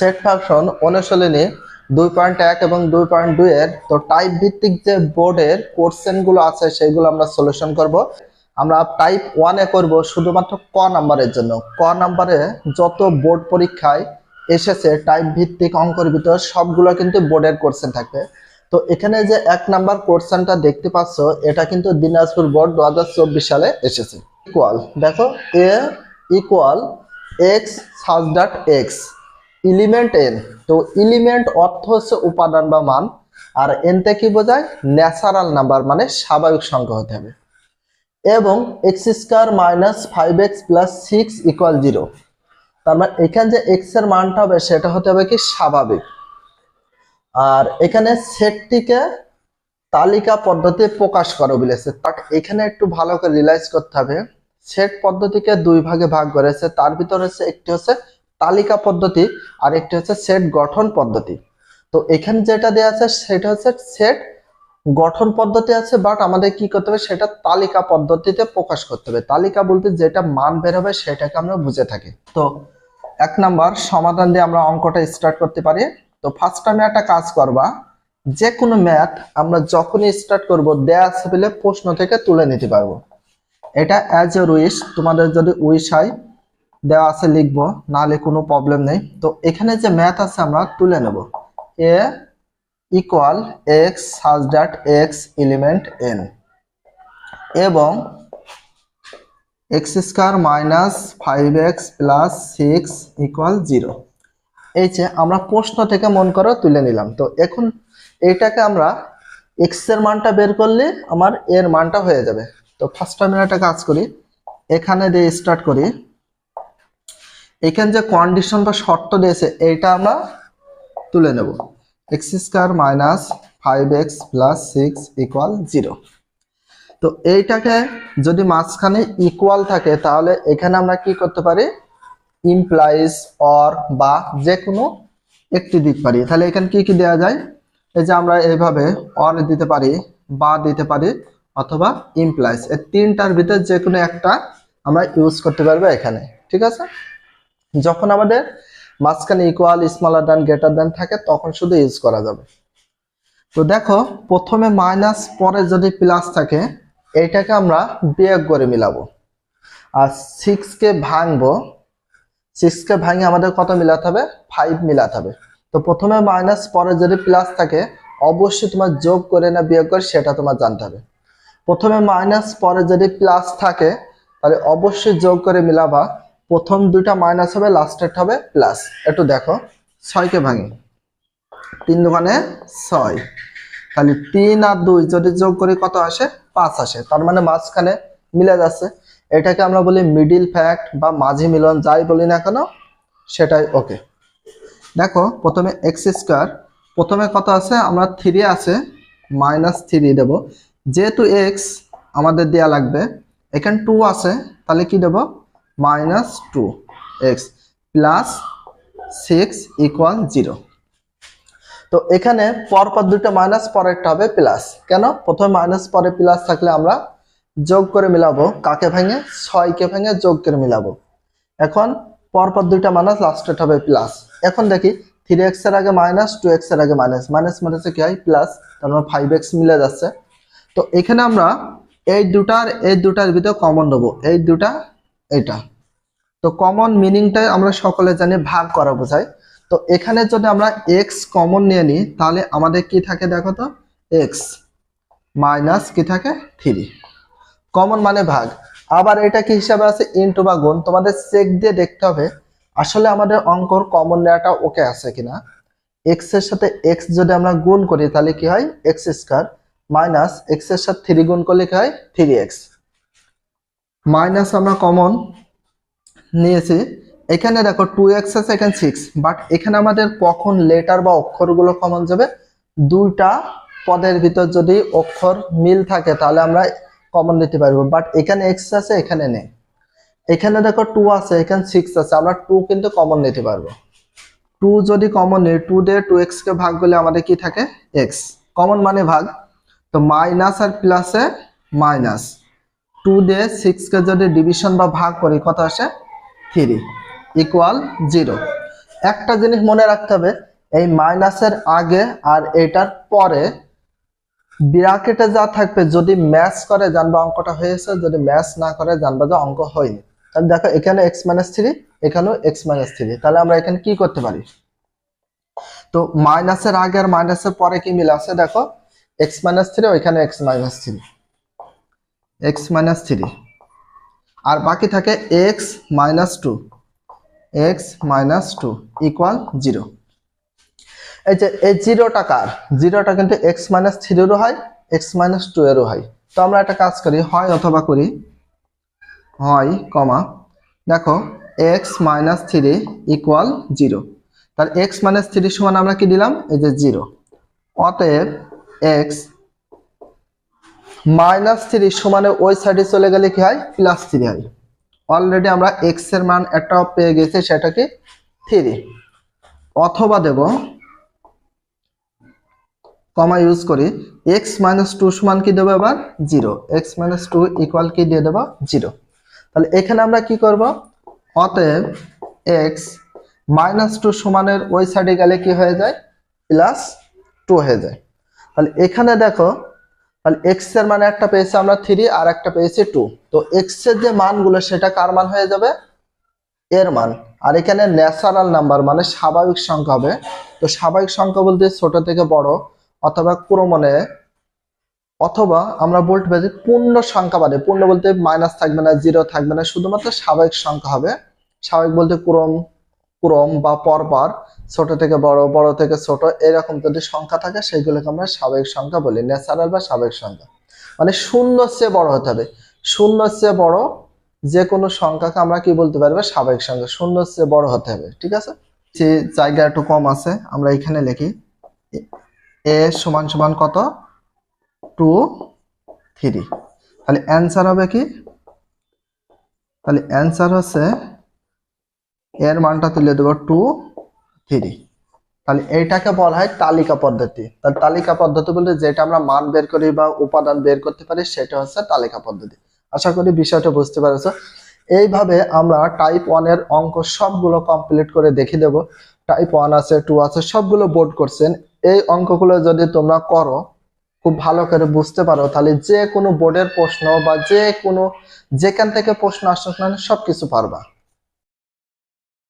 Set function অনুশীলনী দুই point এক এবং দুই পয়েন্ট দুই এর, তো টাইপ ভিত্তিক যে বোর্ডের কোশ্চেনগুলো আছে সেগুলো আমরা সলিউশন করব। আমরা টাইপ ওয়ানে করব শুধুমাত্র ক নাম্বারের জন্য। ক নাম্বারে যত বোর্ড পরীক্ষায় এসেছে টাইপ ভিত্তিক অঙ্কর ভিতর সবগুলো কিন্তু বোর্ডের কোশ্চেন থাকবে। তো এখানে যে এক নাম্বার কোশ্চেনটা দেখতে পাচ্ছ, এটা কিন্তু দিনাজপুর বোর্ড দু হাজার চব্বিশ সালে এসেছে। ইকুয়াল দেখো এ equal x such that x element N তো এলিমেন্ট অর্থ হচ্ছে উপাদান বা মান। আর এনতে কি বোঝায়? ন্যাচারাল নাম্বার মানে স্বাভাবিক সংখ্যা হতে হবে। এবং x square minus five x plus six equal zero তার মানে এখানে যে এক্সের মানটা হবে, সেটা হতে হবে কি স্বাভাবিক। আর এখানে সেটটিকে তালিকা পদ্ধতি প্রকাশ করো বলেছে। বাট এখানে একটু ভালো করে রিলাইজ করতে হবে। সেট পদ্ধতিকে দুই ভাগে ভাগ করেছে। তার ভিতরে হচ্ছে, একটি হচ্ছে তালিকা পদ্ধতি আর একটি হচ্ছে সেট গঠন পদ্ধতি। তো এখানে যেটা দেওয়া আছে সেটা হচ্ছে সেট গঠন পদ্ধতি আছে বাট আমাদের কি করতে হবে? সেটা তালিকা পদ্ধতিতে প্রকাশ করতে হবে। তালিকা বলতে যেটা মান বের হবে সেটাকে আমরা বুঝে থাকি। তো এক নাম্বার, সমাধান দিয়ে আমরা অঙ্কটা স্টার্ট করতে পারি। তো ফার্স্ট আমি একটা কাজ করবা যে কোনো ম্যাথ আমরা যখনই স্টার্ট করব, দেয়া আছে বলে প্রশ্ন থেকে তুলে নিতে পারব। এটা অ্যাজ এ উইশ তোমাদের যদি উইশ হয় দেওয়া আছে লিখব, নাহলে কোনো প্রবলেম নেই। তো এখানে যে ম্যাথ আছে আমরা তুলে নেব। এ equal x such that x element N এবং x square minus five x plus six equal zero এই যে আমরা প্রশ্ন থেকে মন করে তুলে নিলাম। তো এখন এইটাকে আমরা এক্সের মানটা বের করলে আমার এর মানটা হয়ে যাবে। তো ফার্স্ট আমি একটা কাজ করি। এখানে দিয়ে স্টার্ট করি। এখানে যে কন্ডিশন বা শর্ত দিয়েছে, এইটা আমরা তুলে নেব। X square minus five x plus six equal zero তো এইটাকে যদি মাঝখানে ইকুয়াল থাকে, তাহলে এখানে আমরা কি করতে পারি? ইমপ্লাইজ অর বা যে কোনো একটি দিক পারি। তাহলে এখানে কি কি দেওয়া যায়? এই যে আমরা এইভাবে অর দিতে পারি, বা দিতে পারি, অথবা ইমপ্লাইজ এই তিনটার ভিতরে যে কোনো একটা আমরা ইউজ করতে পারব এখানে। ঠিক আছে? যখন আমাদের মাঝখানে equal smaller than greater than থাকে, তখন শুধু ইউজ করা যাবে। তো দেখো, প্রথমে মাইনাস পরে যদি প্লাস থাকে এইটাকে আমরা বিয়োগ করে মিলাবো। আর সিক্সকে ভাঙবো সিক্সকে ভাঙে আমাদের কত মিলাতে হবে? ফাইভ মিলাতে হবে। তো প্রথমে মাইনাস পরে যদি প্লাস থাকে, অবশ্যই তোমার যোগ করে না, বিয়োগ করে, সেটা তোমার জানতে হবে। প্রথমে মাইনাস পরে যদি প্লাস থাকে, তাহলে অবশ্যই যোগ করে মিলাবা। প্রথম দুইটা মাইনাস হবে লাস্টের হবে প্লাস একটু দেখো। ছয়কে ভাঙি। তিন দোকানে ছয়। তাহলে তিন আর দুই যদি যোগ করি কত আসে? পাঁচ আসে। তার মানে মাঝখানে মিলে যাচ্ছে। এটাকে আমরা বলি মিডিল ফ্যাক্ট বা মাঝি মিলন, যাই বলি না কেন, সেটাই ওকে দেখো, প্রথমে এক্স স্কোয়ার প্রথমে কত আছে? আমরা থ্রি আছে মাইনাস থ্রি দেবো। যেহেতু এক্স আমাদের দেয়া লাগবে, এখানে টু আছে, তাহলে কি দেবো? Minus two x plus six equal zero তো এখানে পরপর দুইটা মাইনাস পরেরটা হবে প্লাস কেন? প্রথমে মাইনাস পরে প্লাস থাকলে আমরা যোগ করে মিলাবো। কাকে ভেঙে? ছয়কে ভেঙে যোগ করে মিলাবো। এখন পরপর দুইটা মাইনাস লাস্টেড হবে প্লাস এখন দেখি থ্রি এক্সের আগে মাইনাস টু এক্সের আগে মাইনাস মাইনাস মাইনাসে কি হয়? প্লাস তার মানে ফাইভ এক্স মিলে যাচ্ছে। তো এখানে আমরা এই দুটার এই দুটার ভিতরে কমন নেব এই দুটা, এইটা। তো কমন মিনিংটাই আমরা সকলে জানি, ভাগ করা বোঝায়। তো এখানে যদি আমরা এক্স কমন নিয়ে নিই, তাহলে আমাদের কি থাকে দেখো তো? এক্স মাইনাস কি থাকে? থ্রি কমন মানে ভাগ। আবার এটা কি হিসাবে আছে? ইনটু বা গুণ। তোমাদের চেক দিয়ে দেখতে হবে, আসলে আমাদের অঙ্কর কমন নেওয়াটা ওকে আছে কিনা। এক্সের সাথে এক্স যদি আমরা গুণ করি, তাহলে কি হয়? এক্স স্কোয়ার মাইনাস এক্সের সাথে থ্রি গুণ করলে কি হয়? থ্রি এক্স মাইনাস আমরা কমন নিয়েছি। এখানে দেখো টু এক্স আছে, এখানে সিক্স বাট এখানে আমাদের কখন লেটার বা অক্ষরগুলো কমন যাবে? দুইটা পদের ভিতর যদি অক্ষর মিল থাকে, তাহলে আমরা কমন দিতে পারব। বাট এখানে এক্স আছে, এখানে নেই। এখানে দেখো টু আছে, এখানে সিক্স আছে। আমরা টু কিন্তু কমন নিতে পারব। টু যদি কমন নেই টু দিয়ে টু এক্স কে ভাগ করলে আমাদের কি থাকে? এক্স কমন মানে ভাগ। তো মাইনাস আর প্লাসে মাইনাস টু দিয়ে সিক্সকে যদি ডিভিশন বা ভাগ করি, কত আসে? থ্রি ইকুয়াল জিরো একটা জিনিস মনে রাখতে হবে, এই মাইনাসের আগে আর এটার পরে ব্র্যাকেটে যা থাকবে, যদি ম্যাচ করে জানবা অঙ্কটা হয়েছে, যদি ম্যাচ না করে জানবা যে অঙ্ক হয়নি। তাহলে দেখো, এখানে এক্স মাইনাস থ্রি এখানেও এক্স মাইনাস থ্রি তাহলে আমরা এখানে কি করতে পারি? তো মাইনাসের আগে আর মাইনাসের পরে কি মিল আছে? দেখো এক্স মাইনাস থ্রি ওইখানে x minus three x minus three আর বাকি থাকে x minus two x minus two equal zero এই যে, এই জিরোটা কার? জিরোটা কিন্তু এক্স মাইনাস থ্রিরও হয় এক্স মাইনাস টু এরও হয়। তো আমরা একটা কাজ করি, হয় অথবা করি, হয়, কমা। দেখো x minus three equal zero তাহলে এক্স মাইনাস থ্রি সমান আমরা কি দিলাম? এই যে জিরো অতএব এক্স মাইনাস থ্রি সমানে ওই সাইডে চলে গেলে কি হয়? প্লাস থ্রি হয়। অলরেডি আমরা এক্সের মান একটা পেয়ে গেছি সেটা কি থ্রি। অথবা দেব কমা ইউজ করি এক্স মাইনাস টু সমান কি দেবো এবার? Zero x minus two equal কি দিয়ে দেবো? জিরো তাহলে এখানে আমরা কি করব? অতএব এক্স মাইনাস টু সমানের ওই সাইডে গেলে কি হয়ে যায়? প্লাস টু হয়ে যায়। তাহলে এখানে দেখো তাহলে এক্সের মানে একটা পেয়েছি আমরা থ্রি আর একটা পেয়েছি টু তো এক্সের যে মানগুলো, সেটা কার মান হয়ে যাবে? এর মান। আর এখানে ন্যাচারাল নাম্বার মানে স্বাভাবিক সংখ্যা হবে। তো স্বাভাবিক সংখ্যা বলতে ছোট থেকে বড়, অথবা ক্রমণে, অথবা আমরা বলতে পারি পূর্ণ সংখ্যা বাদে, পূর্ণ বলতে মাইনাস থাকবে না জিরো থাকবে না, শুধুমাত্র স্বাভাবিক সংখ্যা হবে। স্বাভাবিক বলতে ক্রম ক্রম বা পরপর, ছোট থেকে বড় বড় থেকে ছোট, এরকম যদি সংখ্যা থাকে, সেগুলোকে আমরা স্বাভাবিক সংখ্যা বলি, ন্যাচারাল বা স্বাভাবিক সংখ্যা। মানে শূন্য চেয়ে বড় হতে হবে। শূন্য চেয়ে বড় যে কোনো সংখ্যাকে আমরা কি বলতে পারব স্বাভাবিক সংখ্যা, শূন্য চেয়ে বড় হতে হবে, ঠিক আছে? যে জায়গা একটু কম আছে, আমরা এখানে লিখি, এ সমান সমান কত? Two, three. তাহলে অ্যান্সার হবে কি? তাহলে অ্যান্সার হচ্ছে এর মানটা তুলে দেবো টু থ্রি তাহলে এইটাকে বলা হয় তালিকা পদ্ধতি। তাহলে তালিকা পদ্ধতি বলতে যেটা আমরা মান বের করি বা উপাদান বের করতে পারি, সেটা হচ্ছে তালিকা পদ্ধতি। আশা করি বিষয়টা বুঝতে পারছ। এইভাবে আমরা টাইপ ওয়ানের অঙ্ক সবগুলো কমপ্লিট করে দেখে দেব। টাইপ ওয়ান আছে টু আছে, সবগুলো বোর্ড করছেন এই অঙ্কগুলো যদি তোমরা করো, খুব ভালো করে বুঝতে পারো, তাহলে যে কোনো বোর্ডের প্রশ্ন বা যে কোনো, যেখান থেকে প্রশ্ন আসুক না সবকিছু পারবা।